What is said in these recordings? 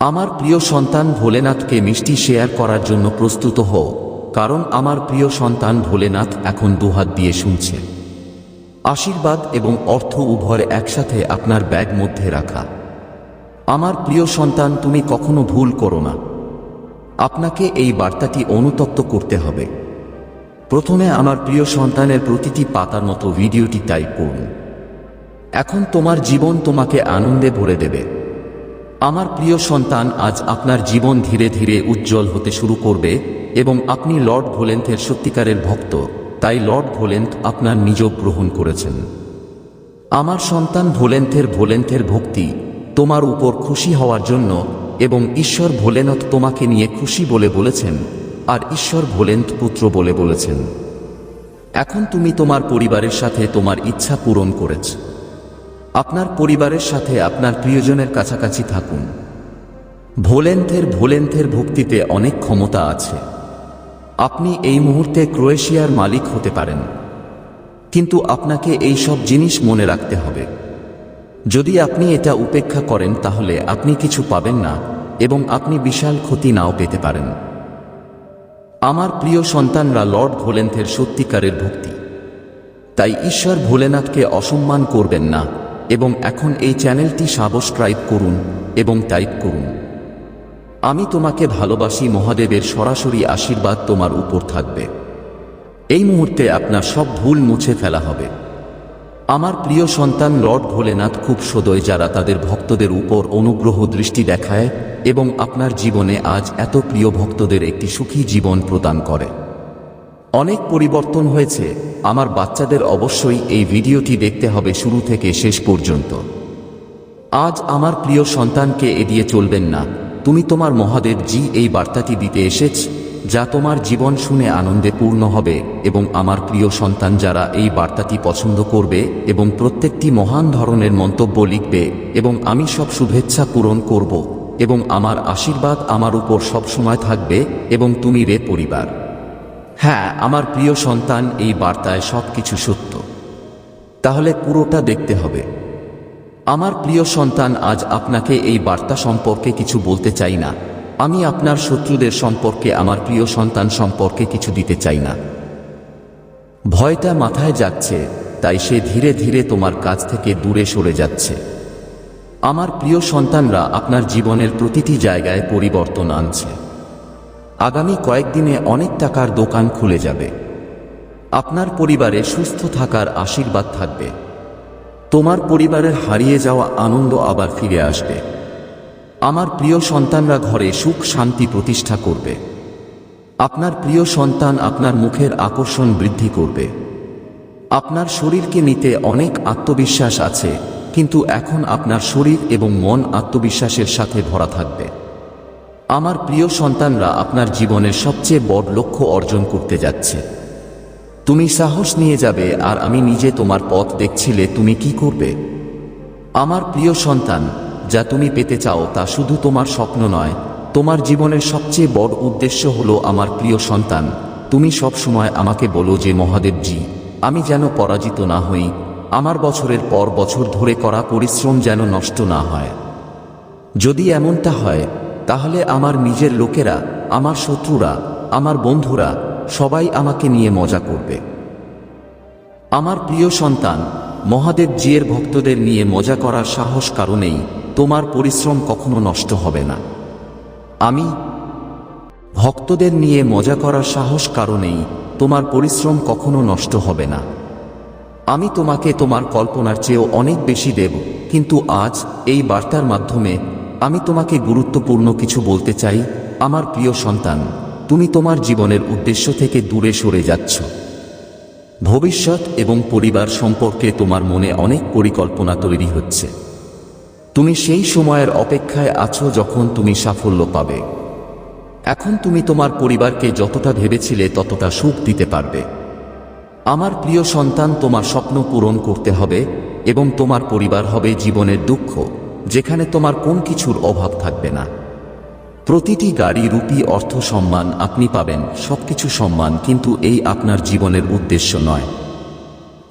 আমার প্রিয় সন্তান ভোলেনাথকে মিষ্টি শেয়ার করার জন্য প্রস্তুত হও, কারণ আমার প্রিয় সন্তান ভোলেনাথ এখন দুহাত দিয়ে শুনছে। আশীর্বাদ এবং অর্থ উভয় একসাথে আপনার ব্যাগ মধ্যে রাখা। আমার প্রিয় সন্তান, তুমি কখনো ভুল করো না। আপনাকে এই বার্তাটি অনুতপ্ত করতে হবে। প্রথমে আমার প্রিয় সন্তানের প্রতিটি পাতার মতো ভিডিওটি টাইপ করুন। এখন তোমার জীবন তোমাকে আনন্দে ভরে দেবে। আমার প্রিয় সন্তান, আজ আপনার জীবন ধীরে ধীরে উজ্জ্বল হতে শুরু করবে এবং আপনি লর্ড ভোলেন্থের সত্যিকারের ভক্ত। তাই লর্ড ভোলেন্থ আপনার নিযোগ গ্রহণ করেছেন। আমার সন্তান ভোলেন্থের ভোলেন্থের ভক্তি তোমার উপর খুশি হওয়ার জন্য এবং ঈশ্বর ভোলেনাথ তোমাকে নিয়ে খুশি বলে বলেছেন আর ঈশ্বর ভোলেন্থ পুত্র বলে বলেছেন। এখন তুমি তোমার পরিবারের সাথে তোমার ইচ্ছা পূরণ করেছ। আপনার পরিবারের সাথে আপনার প্রিয়জনের কাছাকাছি থাকুন। ভোলেন্থের ভোলেন্থের ভক্তিতে অনেক ক্ষমতা আছে। আপনি এই মুহূর্তে ক্রোয়েশিয়ার মালিক হতে পারেন। কিন্তু আপনাকে এই সব জিনিস মনে রাখতে হবে। যদি আপনি এটা উপেক্ষা করেন, তাহলে আপনি কিছু পাবেন না এবং আপনি বিশাল ক্ষতি নাও পেতে পারেন। আমার প্রিয় সন্তানরা লর্ড ভোলেন্থের সত্যিকারের ভক্তি। তাই ঈশ্বর ভোলেনাথকে অসম্মান করবেন না। এবং এখন এই চ্যানেলটি সাবস্ক্রাইব করুন এবং টাইপ করুন। আমি তোমাকে ভালোবাসি, মহাদেবের সরাসরি আশীর্বাদ তোমার উপর থাকবে। এই মুহূর্তে আপনার সব ভুল মুছে ফেলা হবে। আমার প্রিয় সন্তান লর্ড ভোলেনাথ খুব সদয় যারা তাদের ভক্তদের উপর অনুগ্রহ দৃষ্টি দেখায় এবং আপনার জীবনে আজ এত প্রিয় ভক্তদের একটি সুখী জীবন প্রদান করে। অনেক পরিবর্তন হয়েছে, আমার বাচ্চাদের অবশ্যই এই ভিডিওটি দেখতে হবে শুরু থেকে শেষ পর্যন্ত। আজ আমার প্রিয় সন্তানকে এড়িয়ে চলবেন না। তুমি তোমার মহাদেব জি এই বার্তাটি দিতে এসেছ, যা তোমার জীবন শুনে আনন্দে পূর্ণ হবে এবং আমার প্রিয় সন্তান যারা এই বার্তাটি পছন্দ করবে এবং প্রত্যেকটি মহান ধরনের মন্তব্য লিখবে এবং আমি সব শুভেচ্ছা পূরণ করব এবং আমার আশীর্বাদ আমার উপর সবসময় থাকবে এবং তুমি রে পরিবার। হ্যাঁ আমার প্রিয় সন্তান, এই বার্তায় সব কিছু সত্য। তাহলে পুরোটা দেখতে হবে। আমার প্রিয় সন্তান, আজ আপনাকে এই বার্তা সম্পর্কে কিছু বলতে চাই না। আমি আপনার শত্রুদের সম্পর্কে, আমার প্রিয় সন্তান সম্পর্কে কিছু দিতে চাই না। ভয়টা মাথায় যাচ্ছে, তাই সে ধীরে ধীরে তোমার কাছ থেকে দূরে সরে যাচ্ছে। আমার প্রিয় সন্তানরা, আপনার জীবনের প্রতিটি জায়গায় পরিবর্তন আনছে। আগামী কয়েকদিনে অনেক টাকার দোকান খুলে যাবে। আপনার পরিবারে সুস্থ থাকার আশীর্বাদ থাকবে। তোমার পরিবারের হারিয়ে যাওয়া আনন্দ আবার ফিরে আসবে। আমার প্রিয় সন্তানরা ঘরে সুখ শান্তি প্রতিষ্ঠা করবে। আপনার প্রিয় সন্তান আপনার মুখের আকর্ষণ বৃদ্ধি করবে। আপনার শরীরকে নিতে অনেক আত্মবিশ্বাস আছে, কিন্তু এখন আপনার শরীর এবং মন আত্মবিশ্বাসের সাথে ভরা থাকবে। আমার প্রিয় সন্তানরা আপনার জীবনের সবচেয়ে বড় লক্ষ্য অর্জন করতে যাচ্ছে। তুমি সাহস নিয়ে যাবে আর আমি নিজে তোমার পথ দেখছিলে, তুমি কি করবে? আমার প্রিয় সন্তান, যা তুমি পেতে চাও তা শুধু তোমার স্বপ্ন নয়, তোমার জীবনের সবচেয়ে বড় উদ্দেশ্য হলো আমার প্রিয় সন্তান। তুমি সব সময় আমাকে বলো যে, মহাদেবজি, আমি যেন পরাজিত না হই, আমার বছরের পর বছর ধরে করা পরিশ্রম যেন নষ্ট না হয়। যদি এমনটা হয় তাহলে আমার নিজের লোকেরা, আমার শত্রুরা, আমার বন্ধুরা সবাই আমাকে নিয়ে মজা করবে। আমার প্রিয় সন্তান, মহাদেব জিয়ের ভক্তদের নিয়ে মজা করার সাহস কারণেই তোমার পরিশ্রম কখনো নষ্ট হবে না। আমি ভক্তদের নিয়ে মজা করার সাহস কারণেই তোমার পরিশ্রম কখনো নষ্ট হবে না। আমি তোমাকে তোমার কল্পনার চেয়েও অনেক বেশি দেব, কিন্তু আজ এই বার্তার মাধ্যমে আমি তোমাকে গুরুত্বপূর্ণ কিছু বলতে চাই, আমার প্রিয় সন্তান, তুমি তোমার জীবনের উদ্দেশ্য থেকে দূরে সরে যাচ্ছ। ভবিষ্যৎ এবং পরিবার সম্পর্কে তোমার মনে অনেক পরিকল্পনা তৈরি হচ্ছে। তুমি সেই সময়ের অপেক্ষায় আছো যখন তুমি সাফল্য পাবে। এখন তুমি তোমার পরিবারকে যতটা ভেবেছিলে ততটা সুখ দিতে পারবে। আমার প্রিয় সন্তান, তোমার স্বপ্ন পূরণ করতে হবে এবং তোমার পরিবার হবে জীবনের দুঃখ। যেখানে তোমার কোন কিছুর অভাব থাকবে না। প্রতিটি গাড়ি, রূপী, অর্থ, সম্মান আপনি পাবেন, সবকিছু সম্মান, কিন্তু এই আপনার জীবনের উদ্দেশ্য নয়।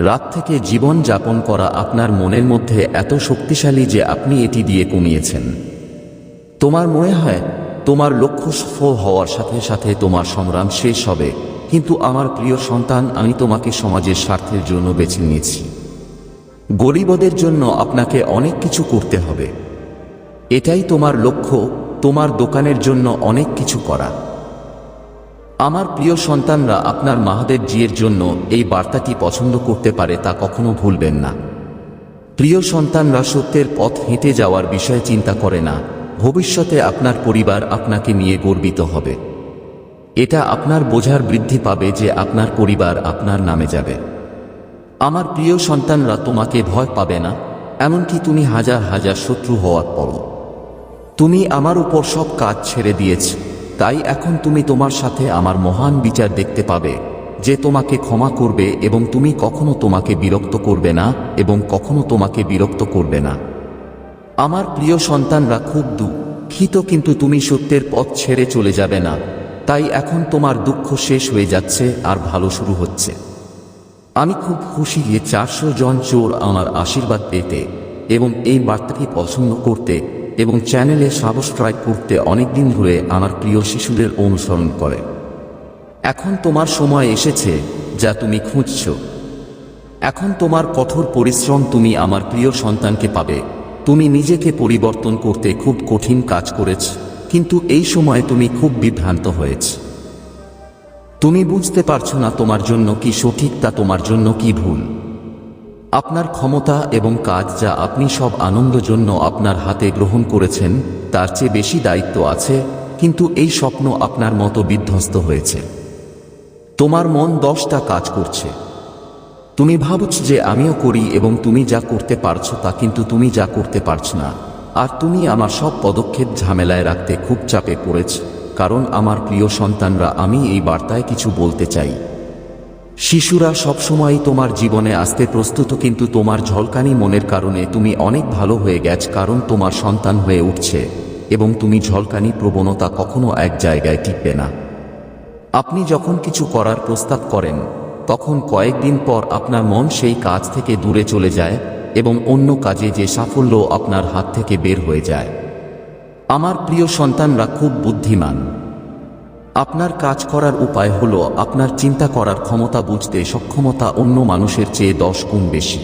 রাত থেকে জীবন যাপন করা আপনার মনের মধ্যে এত শক্তিশালী যে আপনি এটি দিয়ে কমিয়েছেন। তোমার মনে হয়, তোমার লক্ষ্য সফল হওয়ার সাথে সাথে তোমার সংগ্রাম শেষ হবে, কিন্তু আমার প্রিয় সন্তান, আমি তোমাকে সমাজের স্বার্থের জন্য বেছে নিয়েছি। গরিবদের জন্য আপনাকে অনেক কিছু করতে হবে। এটাই তোমার লক্ষ্য, তোমার দোকানের জন্য অনেক কিছু করা। আমার প্রিয় সন্তানরা আপনার মাহাদেব জিয়ের জন্য এই বার্তাটি পছন্দ করতে পারে তা কখনো ভুলবেন না। প্রিয় সন্তানরা সত্যের পথ হেঁটে যাওয়ার বিষয়ে চিন্তা করে না। ভবিষ্যতে আপনার পরিবার আপনাকে নিয়ে গর্বিত হবে। এটা আপনার বোঝার বৃদ্ধি পাবে যে আপনার পরিবার আপনার নামে যাবে। আমার প্রিয় সন্তানরা তোমাকে ভয় পাবে না, এমনকি তুমি হাজার হাজার শত্রু হওয়ার পরও। তুমি আমার উপর সব কাজ ছেড়ে দিয়েছ, তাই এখন তুমি তোমার সাথে আমার মহান বিচার দেখতে পাবে, যে তোমাকে ক্ষমা করবে এবং তুমি কখনো তোমাকে বিরক্ত করবে না এবং কখনো তোমাকে বিরক্ত করবে না। আমার প্রিয় সন্তানরা খুব দুঃখিত কিন্তু তুমি সত্যের পথ ছেড়ে চলে যাবে না, তাই এখন তোমার দুঃখ শেষ হয়ে যাচ্ছে আর ভালো শুরু হচ্ছে। আমি খুব খুশি যে চারশো জন চোর আমার আশীর্বাদ পেতে এবং এই বার্তাটি পছন্দ করতে এবং চ্যানেলে সাবস্ক্রাইব করতে অনেকদিন ধরে আমার প্রিয় শিশুদের অনুসরণ করে। এখন তোমার সময় এসেছে যা তুমি খুঁজছ। এখন তোমার কঠোর পরিশ্রম তুমি আমার প্রিয় সন্তানকে পাবে। তুমি নিজেকে পরিবর্তন করতে খুব কঠিন কাজ করেছ, কিন্তু এই সময় তুমি খুব বিভ্রান্ত হয়েছ। তুমি বুঝতে পারছ না তোমার জন্য কি সঠিক তা তোমার জন্য কি ভুল। আপনার ক্ষমতা এবং কাজ যা আপনি সব আনন্দ জন্য আপনার হাতে গ্রহণ করেছেন, তার চেয়ে বেশি দায়িত্ব আছে, কিন্তু এই স্বপ্ন আপনার মতো বিধ্বস্ত হয়েছে। তোমার মন দশটা কাজ করছে। তুমি ভাবছ যে আমিও করি এবং তুমি যা করতে পারছ তা কিন্তু তুমি যা করতে পারছ না, আর তুমি আমার সব পদক্ষেপ ঝামেলায় রাখতে খুব চাপে পড়েছ। কারণ আমার প্রিয় সন্তানরা, আমি এই বার্তায় কিছু বলতে চাই। শিশুরা সবসময়ই তোমার জীবনে আসতে প্রস্তুত, কিন্তু তোমার ঝলকানি মনের কারণে তুমি অনেক ভালো হয়ে গেছ, কারণ তোমার সন্তান হয়ে উঠছে, এবং তুমি ঝলকানি প্রবণতা কখনো এক জায়গায় টিকবে না। আপনি যখন কিছু করার প্রস্তাব করেন, তখন কয়েকদিন পর আপনার মন সেই কাজ থেকে দূরে চলে যায়, এবং অন্য কাজে যে সাফল্য আপনার হাত থেকে বের হয়ে যায়। আমার প্রিয় সন্তানরা খুব বুদ্ধিমান। আপনার কাজ করার উপায় হল আপনার চিন্তা করার ক্ষমতা বুঝতে সক্ষমতা অন্য মানুষের চেয়ে দশ গুণ বেশি।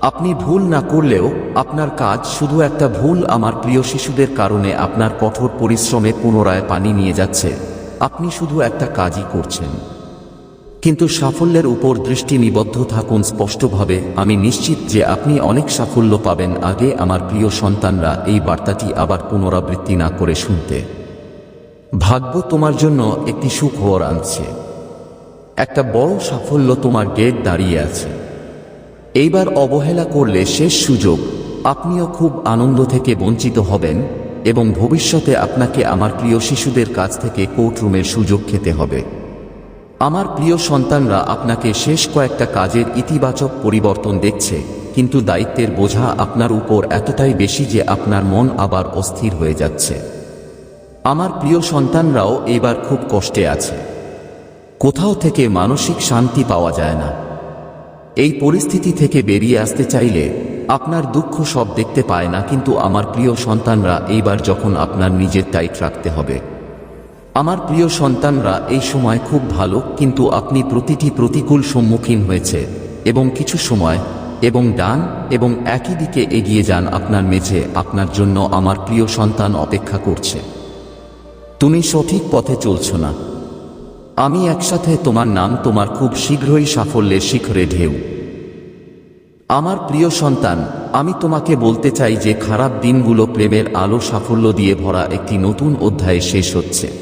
আপনি ভুল না করলেও আপনার কাজ শুধু একটা ভুল আমার প্রিয় শিশুদের কারণে আপনার কঠোর পরিশ্রমে পুনরায় পানি নিয়ে যাচ্ছে। আপনি শুধু একটা কাজই করছেন। কিন্তু সাফল্যের উপর দৃষ্টি নিবদ্ধ থাকুন স্পষ্টভাবে, আমি নিশ্চিত যে আপনি অনেক সাফল্য পাবেন। আগে আমার প্রিয় সন্তানরা এই বার্তাটি আবার পুনরাবৃত্তি না করে শুনতে। ভাগ্য তোমার জন্য একটি সুখবর আনছে। একটা বড় সাফল্য তোমার গেট দাঁড়িয়ে আছে। এইবার অবহেলা করলে শেষ সুযোগ। আপনিও খুব আনন্দ থেকে বঞ্চিত হবেন এবং ভবিষ্যতে আপনাকে আমার প্রিয় শিশুদের কাছ থেকে কোর্টরুমের সুযোগ খেতে হবে। আমার প্রিয় সন্তানরা আপনাকে শেষ কয়েকটা কাজের ইতিবাচক পরিবর্তন দেখছে, কিন্তু দায়িত্বের বোঝা আপনার উপর এতটাই বেশি যে আপনার মন আবার অস্থির হয়ে যাচ্ছে। আমার প্রিয় সন্তানরাও এবার খুব কষ্টে আছে। কোথাও থেকে মানসিক শান্তি পাওয়া যায় না। এই পরিস্থিতি থেকে বেরিয়ে আসতে চাইলে আপনার দুঃখ সব দেখতে পায় না, কিন্তু আমার প্রিয় সন্তানরা এইবার যখন আপনার নিজের টাইট রাখতে হবে। আমার প্রিয় সন্তানরা, এই সময় খুব ভালো, কিন্তু আপনি প্রতিটি প্রতিকূল সম্মুখীন হয়েছে, এবং কিছু সময়, এবং ডান, এবং একই দিকে এগিয়ে যান আপনার মেঝে, আপনার জন্য আমার প্রিয় সন্তান অপেক্ষা করছে। তুমি সঠিক পথে চলছ না। আমি একসাথে তোমার নাম তোমার খুব শীঘ্রই সাফল্যের শিখরে ঢেউ। আমার প্রিয় সন্তান, আমি তোমাকে বলতে চাই যে খারাপ দিনগুলো প্রেমের আলো সাফল্য দিয়ে ভরা একটি নতুন অধ্যায়ে শেষ হচ্ছে।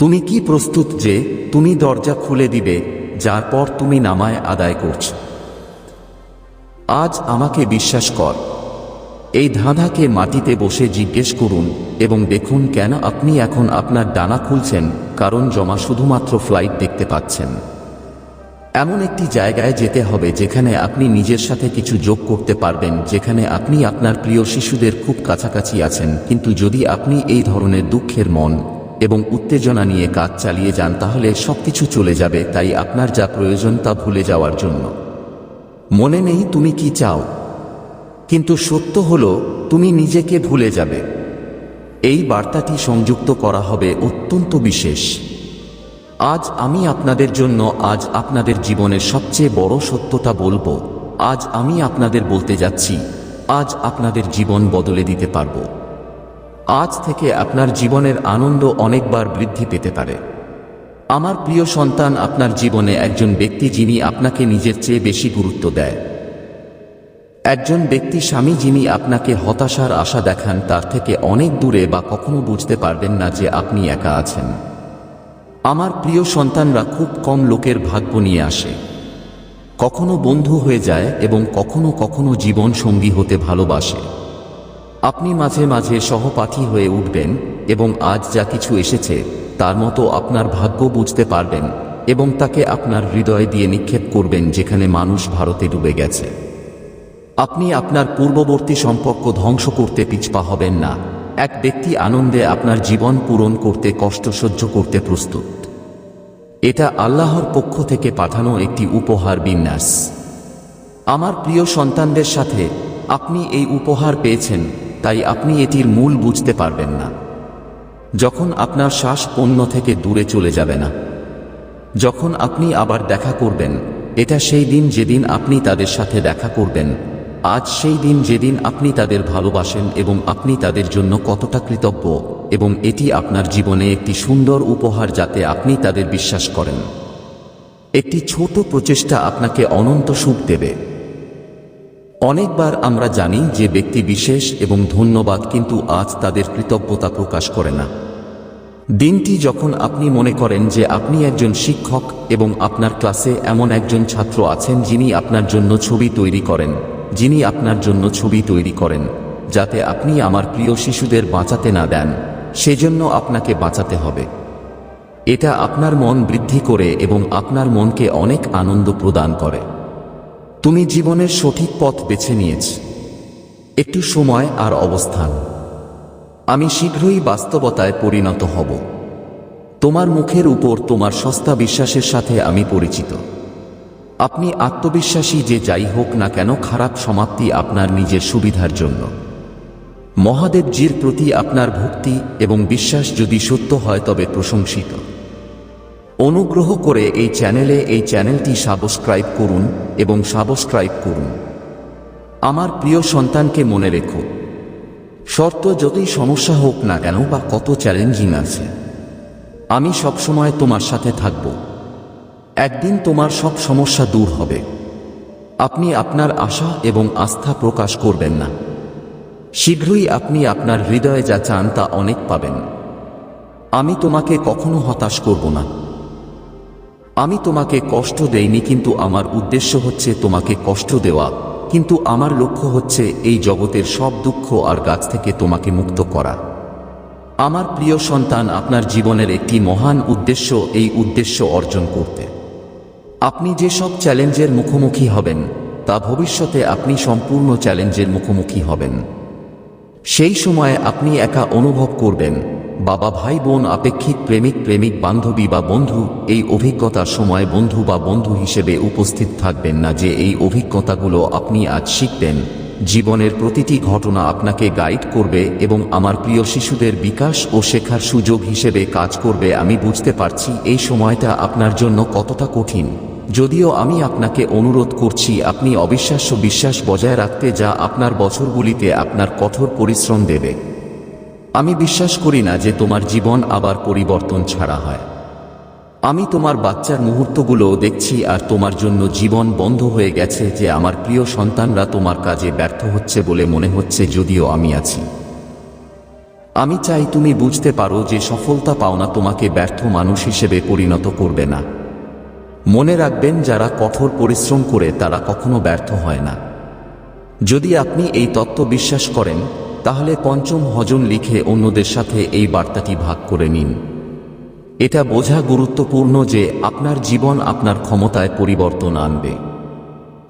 তুমি কি প্রস্তুত যে তুমি দরজা খুলে দিবে, যার পর তুমি নামায় আদায় করছ? আজ আমাকে বিশ্বাস কর, এই ধাঁধাকে মাটিতে বসে জিজ্ঞেস করুন এবং দেখুন কেন আপনি এখন আপনার ডানা খুলছেন, কারণ জমা শুধুমাত্র ফ্লাইট দেখতে পাচ্ছেন। এমন একটি জায়গায় যেতে হবে যেখানে আপনি নিজের সাথে কিছু যোগ করতে পারবেন, যেখানে আপনি আপনার প্রিয় শিশুদের খুব কাছাকাছি আছেন, কিন্তু যদি আপনি এই ধরনের দুঃখের মন এবং উত্তেজনা নিয়ে কাজ চালিয়ে যান তাহলে সবকিছু চলে যাবে, তাই আপনার যা প্রয়োজন তা ভুলে যাওয়ার জন্য। মনে নেই তুমি কি চাও। কিন্তু সত্য হলো, তুমি নিজেকে ভুলে যাবে। এই বার্তাটি সংযুক্ত করা হবে অত্যন্ত বিশেষ। আজ আমি আপনাদের জন্য, আজ আপনাদের জীবনের সবচেয়ে বড় সত্যটা বলব। আজ আমি আপনাদের বলতে যাচ্ছি, আজ আপনাদের জীবন বদলে দিতে পারব। আজ থেকে আপনার জীবনের আনন্দ অনেকবার বৃদ্ধি পেতে পারে। আমার প্রিয় সন্তান, আপনার জীবনে একজন ব্যক্তি যিনি আপনাকে নিজের চেয়ে বেশি গুরুত্ব দেয়। একজন ব্যক্তি স্বামী যিনি আপনাকে হতাশার আশা দেখান, তার থেকে অনেক দূরে বা কখনো বুঝতে পারবেন না যে আপনি একা আছেন। আমার প্রিয় সন্তানরা খুব কম লোকের ভাগ্য নিয়ে আসে। কখনো বন্ধু হয়ে যায় এবং কখনো কখনো জীবন সঙ্গী হতে ভালোবাসে। আপনি মাঝে মাঝে সহপাঠী হয়ে উঠবেন এবং আজ যা কিছু এসেছে, তার মতো আপনার ভাগ্য বুঝতে পারবেন এবং তাকে আপনার হৃদয় দিয়ে নিক্ষেপ করবেন যেখানে মানুষ ভারতে ডুবে গেছে। আপনি আপনার পূর্ববর্তী সম্পর্ক ধ্বংস করতে পিছপা হবেন না। এক ব্যক্তি আনন্দে আপনার জীবন পূরণ করতে কষ্ট সহ্য করতে প্রস্তুত। এটা আল্লাহর পক্ষ থেকে পাঠানো একটি উপহার বিন্যাস। আমার প্রিয় সন্তানদের সাথে আপনি এই উপহার পেয়েছেন তাই আপনি এটির মূল বুঝতে পারবেন না। যখন আপনার শ্বাস অন্য থেকে দূরে চলে যাবে না। যখন আপনি আবার দেখা করবেন, এটা সেই দিন যেদিন আপনি তাদের সাথে দেখা করবেন, আজ সেই দিন যেদিন আপনি তাদের ভালোবাসেন এবং আপনি তাদের জন্য কতটা কৃতজ্ঞ, এবং এটি আপনার জীবনে একটি সুন্দর উপহার যাতে আপনি তাদের বিশ্বাস করেন। একটি ছোট প্রচেষ্টা আপনাকে অনন্ত সুখ দেবে। অনেকবার আমরা জানি যে ব্যক্তি বিশেষ এবং ধন্যবাদ কিন্তু আজ তাদের কৃতজ্ঞতা প্রকাশ করে না। দিনটি যখন আপনি মনে করেন যে আপনি একজন শিক্ষক এবং আপনার ক্লাসে এমন একজন ছাত্র আছেন যিনি আপনার জন্য ছবি তৈরি করেন, যিনি আপনার জন্য ছবি তৈরি করেন, যাতে আপনি আমার প্রিয় শিশুদের বাঁচাতে না দেন, সেজন্য আপনাকে বাঁচাতে হবে। এটা আপনার মন বৃদ্ধি করে এবং আপনার মনকে অনেক আনন্দ প্রদান করে। তুমি জীবনের সঠিক পথ বেছে নিয়েছ। একটু সময় আর অবস্থান। আমি শীঘ্রই বাস্তবতায় পরিণত হব। তোমার মুখের উপর তোমার সস্তা বিশ্বাসের সাথে আমি পরিচিত। আপনি আত্মবিশ্বাসী যে যাই হোক না কেন খারাপ সমাপ্তি আপনার নিজের সুবিধার জন্য। মহাদেবজির প্রতি আপনার ভক্তি এবং বিশ্বাস যদি সত্য হয় তবে প্রশংসিত। অনুগ্রহ করে এই চ্যানেলে এই চ্যানেলটি সাবস্ক্রাইব করুন এবং সাবস্ক্রাইব করুন। আমার প্রিয় সন্তানকে মনে রেখো। শর্ত যতই সমস্যা হোক না কেন বা কত চ্যালেঞ্জিং আছে। আমি সবসময় তোমার সাথে থাকব। একদিন তোমার সব সমস্যা দূর হবে। আপনি আপনার আশা এবং আস্থা প্রকাশ করবেন না। শীঘ্রই আপনি আপনার হৃদয়ে যা চান তা অনেক পাবেন। আমি তোমাকে কখনো হতাশ করব না। আমি তোমাকে কষ্ট দেইনি, কিন্তু আমার উদ্দেশ্য হচ্ছে তোমাকে কষ্ট দেওয়া। কিন্তু আমার লক্ষ্য হচ্ছে এই জগতের সব দুঃখ আর গাছ থেকে তোমাকে মুক্ত করা। আমার প্রিয় সন্তান, আপনার জীবনের একটি মহান উদ্দেশ্য এই উদ্দেশ্য অর্জন করতে। আপনি যেসব চ্যালেঞ্জের মুখোমুখি হবেন, তা ভবিষ্যতে আপনি সম্পূর্ণ চ্যালেঞ্জের মুখোমুখি হবেন। সেই সময় আপনি একা অনুভব করবেন। বাবা ভাই বোন আপেক্ষিক প্রেমিক প্রেমিক বান্ধবী বা বন্ধু, এই অভিজ্ঞতার সময় বন্ধু বা বন্ধু হিসেবে উপস্থিত থাকবেন না যে এই অভিজ্ঞতাগুলো আপনি আজ শিখবেন। জীবনের প্রতিটি ঘটনা আপনাকে গাইড করবে এবং আমার প্রিয় শিশুদের বিকাশ ও শেখার সুযোগ হিসেবে কাজ করবে। আমি বুঝতে পারছি এই সময়টা আপনার জন্য কতটা কঠিন। যদিও আমি আপনাকে অনুরোধ করছি, আপনি অবিশ্বাস্য বিশ্বাস বজায় রাখতে যা আপনার বছরগুলিতে আপনার কঠোর পরিশ্রম দেবে। আমি বিশ্বাস করি না যে তোমার জীবন আবার পরিবর্তন ছাড়া হয়। আমি তোমার বাচ্চার মুহূর্তগুলো দেখছি আর তোমার জন্য জীবন বন্ধ হয়ে গেছে যে আমার প্রিয় সন্তানরা তোমার কাজে ব্যর্থ হচ্ছে বলে মনে হচ্ছে যদিও আমি আছি। আমি চাই তুমি বুঝতে পারো যে সফলতা পাওনা তোমাকে ব্যর্থ মানুষ হিসেবে পরিণত করবে না। মনে রাখবেন যারা কঠোর পরিশ্রম করে তারা কখনো ব্যর্থ হয় না। যদি আপনি এই তত্ত্ব বিশ্বাস করেন তাহলে পঞ্চম হজম লিখে অন্যদের সাথে এই বার্তাটি ভাগ করে নিন। এটা বোঝা গুরুত্বপূর্ণ যে আপনার জীবন আপনার ক্ষমতায় পরিবর্তন আনবে।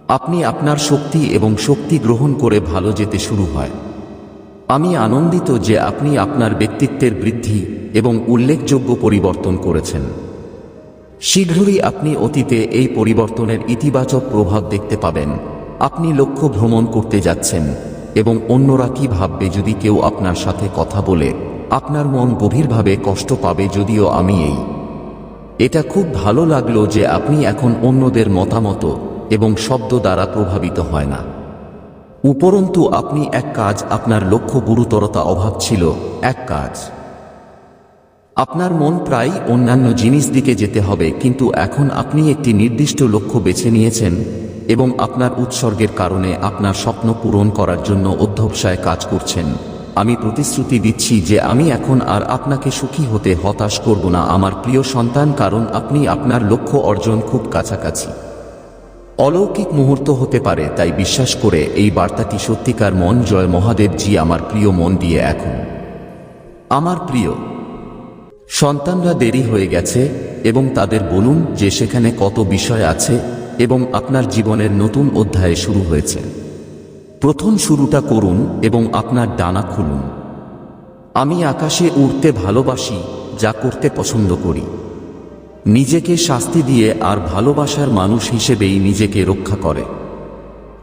আপনি আপনার শক্তি এবং শক্তি গ্রহণ করে ভালো যেতে শুরু হয়। আমি আনন্দিত যে আপনি আপনার ব্যক্তিত্বের বৃদ্ধি এবং উল্লেখযোগ্য পরিবর্তন করেছেন। শীঘ্রই আপনি অতীতে এই পরিবর্তনের ইতিবাচক প্রভাব দেখতে পাবেন। আপনি লক্ষ্য ভ্রমণ করতে যাচ্ছেন। এবং অন্যরা কি ভাববে যদি কেউ আপনার সাথে কথা বলে, আপনার মন গভীরভাবে কষ্ট পাবে যদিও আমি এই। এটা খুব ভালো লাগল যে আপনি এখন অন্যদের মতামত এবং শব্দ দ্বারা প্রভাবিত হয় না। উপরন্তু আপনি এক কাজ, আপনার লক্ষ্য গুরুতরতা অভাব ছিল, এক কাজ। আপনার মন প্রায় অন্যান্য জিনিস দিকে যেতে হবে, কিন্তু এখন আপনি একটি নির্দিষ্ট লক্ষ্য বেছে নিয়েছেন এবং আপনার উৎসর্গের কারণে আপনার স্বপ্ন পূরণ করার জন্য অধ্যবসায় কাজ করছেন। আমি প্রতিশ্রুতি দিচ্ছি যে আমি এখন আর আপনাকে সুখী হতে হতাশ করব না। আমার প্রিয় সন্তান, কারণ আপনি আপনার লক্ষ্য অর্জন খুব কাছাকাছি। অলৌকিক মুহূর্ত হতে পারে, তাই বিশ্বাস করে এই বার্তাটি সত্যিকার মন জয় মহাদেবজি আমার প্রিয় মন দিয়ে এখন। আমার প্রিয়, সন্তানরা দেরি হয়ে গেছে এবং তাদের বলুন যে সেখানে কত বিষয় আছে। এবং আপনার জীবনের নতুন অধ্যায়ে শুরু হয়েছে। প্রথম শুরুটা করুন এবং আপনার ডানা খুলুন। আমি আকাশে উড়তে ভালোবাসি, যা করতে পছন্দ করি। নিজেকে শাস্তি দিয়ে আর ভালোবাসার মানুষ হিসেবেই নিজেকে রক্ষা করে।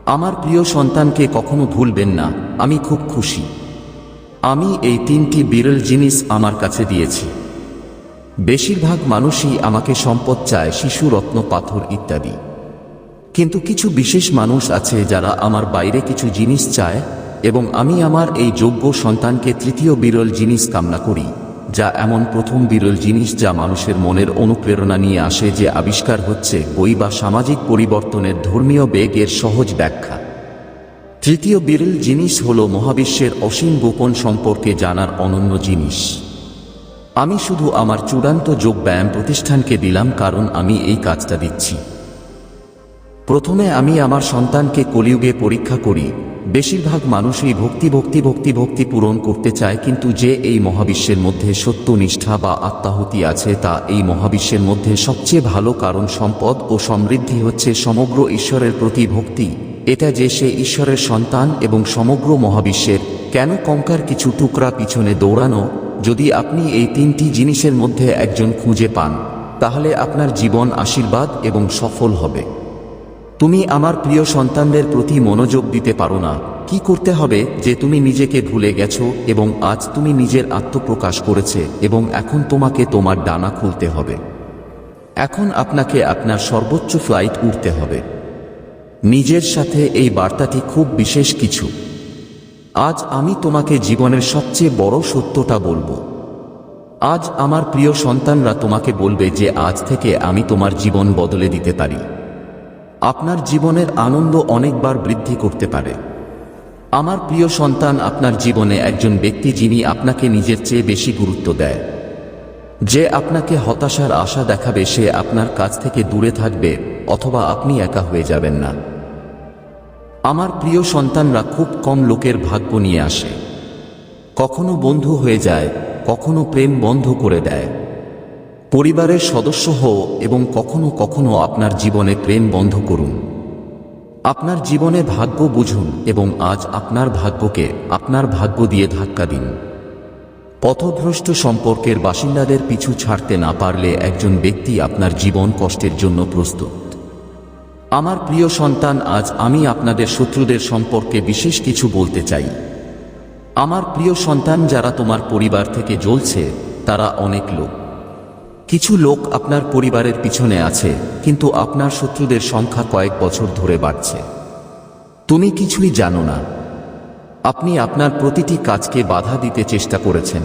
আমার প্রিয় সন্তানকে কখনো ভুলবেন না, আমি খুব খুশি। আমি এই তিনটি বিরল জিনিস আমার কাছে দিয়েছি। বেশিরভাগ মানুষই আমাকে সম্পদ চায়, শিশু, রত্ন, পাথর ইত্যাদি। কিন্তু কিছু বিশেষ মানুষ আছে যারা আমার বাইরে কিছু জিনিস চায় এবং আমি আমার এই যোগ্য সন্তানকে তৃতীয় বিরল জিনিস কামনা করি, যা এমন প্রথম বিরল জিনিস যা মানুষের মনের অনুপ্রেরণা নিয়ে আসে যে আবিষ্কার হচ্ছে বই বা সামাজিক পরিবর্তনের ধর্মীয় বেগের সহজ ব্যাখ্যা। তৃতীয় বিরল জিনিস হল মহাবিশ্বের অসীম গোপন সম্পর্কে জানার অনন্য জিনিস। আমি শুধু আমার চূড়ান্ত যোগব্যায়াম প্রতিষ্ঠানকে দিলাম কারণ আমি এই কাজটা দিচ্ছি। প্রথমে আমি আমার সন্তানকে কলিযুগে পরীক্ষা করি। বেশিরভাগ মানুষই ভক্তি ভক্তি ভক্তি ভক্তি পূরণ করতে চায়, কিন্তু যে এই মহাবিশ্বের মধ্যে সত্য, নিষ্ঠা বা আত্মাহুতি আছে, তা এই মহাবিশ্বের মধ্যে সবচেয়ে ভালো কারণ সম্পদ ও সমৃদ্ধি হচ্ছে সমগ্র ঈশ্বরের প্রতি ভক্তি। এটা যে সে ঈশ্বরের সন্তান এবং সমগ্র মহাবিশ্বের, কেন কঙ্কার কিছু টুকরা পিছনে দৌড়ানো? যদি আপনি এই তিনটি জিনিসের মধ্যে একজন খুঁজে পান, তাহলে আপনার জীবন আশীর্বাদ এবং সফল হবে। তুমি আমার প্রিয় সন্তানদের প্রতি মনোযোগ দিতে পারো না। কি করতে হবে যে তুমি নিজেকে ভুলে গেছো এবং আজ তুমি নিজের আত্মপ্রকাশ করেছে এবং এখন তোমাকে তোমার ডানা খুলতে হবে। এখন আপনাকে আপনার সর্বোচ্চ ফ্লাইট উঠতে হবে। নিজের সাথে এই বার্তাটি খুব বিশেষ কিছু। আজ আমি তোমাকে জীবনের সবচেয়ে বড় সত্যটা বলব। আজ আমার প্রিয় সন্তানরা তোমাকে বলবে যে আজ থেকে আমি তোমার জীবন বদলে দিতে পারি। আপনার জীবনের আনন্দ অনেকবার বৃদ্ধি করতে পারে। আমার প্রিয় সন্তান, আপনার জীবনে একজন ব্যক্তি যিনি আপনাকে নিজের চেয়ে বেশি গুরুত্ব দেয়। যে আপনাকে হতাশার আশা দেখাবে, সে আপনার কাছ থেকে দূরে থাকবে, অথবা আপনি একা হয়ে যাবেন না। আমার প্রিয় সন্তানরা খুব কম লোকের ভাগ্য নিয়ে আসে। কখনো বন্ধু হয়ে যায়, কখনো প্রেম বন্ধ করে দেয়। পরিবারের সদস্য হও এবং কখনো কখনো আপনার জীবনে প্রেম বন্ধ করুন। আপনার জীবনে ভাগ্য বুঝুন এবং আজ আপনার ভাগ্যকে আপনার ভাগ্য দিয়ে ধাক্কা দিন। পথভ্রষ্ট সম্পর্কের বাসিন্দাদের পিছু ছাড়তে না পারলে একজন ব্যক্তি আপনার জীবন কষ্টের জন্য প্রস্তুত। আমার প্রিয় সন্তান, আজ আমি আপনাদের শত্রুদের সম্পর্কে বিশেষ কিছু বলতে চাই। আমার প্রিয় সন্তান, যারা তোমার পরিবার থেকে জ্বলছে, তারা অনেক লোক। কিছু লোক আপনার পরিবারের পিছনে আছে, কিন্তু আপনার শত্রুদের সংখ্যা কয়েক বছর ধরে বাড়ছে। তুমি কিছুই জানো না। আপনি আপনার প্রতিটি কাজকে বাধা দিতে চেষ্টা করেছেন।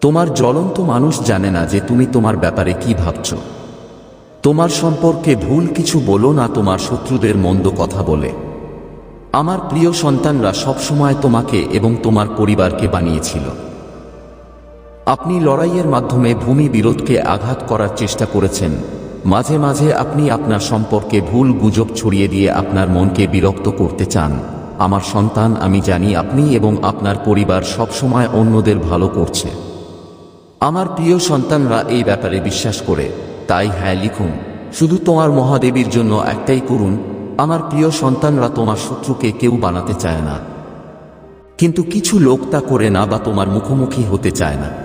তোমার জ্বলন্ত মানুষ জানে না যে তুমি তোমার ব্যাপারে কি ভাবছ। তোমার সম্পর্কে ভুল কিছু বলো না, তোমার শত্রুদের মন্দ কথা বলে। আমার প্রিয় সন্তানরা সবসময় তোমাকে এবং তোমার পরিবারকে বানিয়েছিল। আপনি লড়াইয়ের মাধ্যমে ভূমি বিরোধকে আঘাত করার চেষ্টা করেছেন। মাঝে মাঝে আপনি আপনার সম্পর্কে ভুল গুজব ছড়িয়ে দিয়ে আপনার মনকে বিরক্ত করতে চান। আমার সন্তান, আমি জানি আপনি এবং আপনার পরিবার সবসময় অন্যদের ভালো করছে। আমার প্রিয় সন্তানরা এই ব্যাপারে বিশ্বাস করে। তাই হ্যাঁ লিখুন। শুধু তোমার মহাদেবীর জন্য একটাই করুন। আমার প্রিয় সন্তানরা তোমার শত্রুকে কেউ বানাতে চায় না। কিন্তু কিছু লোক তা করে না বা তোমার মুখোমুখি হতে চায় না।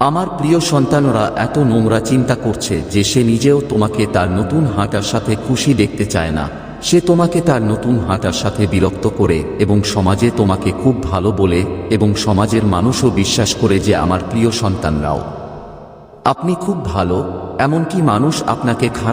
আমার প্রিয় সন্তানরা এত নোংরা চিন্তা করছে যে সে নিজেও তোমাকে তার নতুন হাঁটার সাথে খুশি দেখতে চায় না। সে তোমাকে তার নতুন হাঁটার সাথে বিরক্ত করে এবং সমাজে তোমাকে খুব ভালো বলে এবং সমাজের মানুষও বিশ্বাস করে যে আমার প্রিয় সন্তানরাও। আপনি খুব ভালো, এমনকি মানুষ আপনাকে খারাপ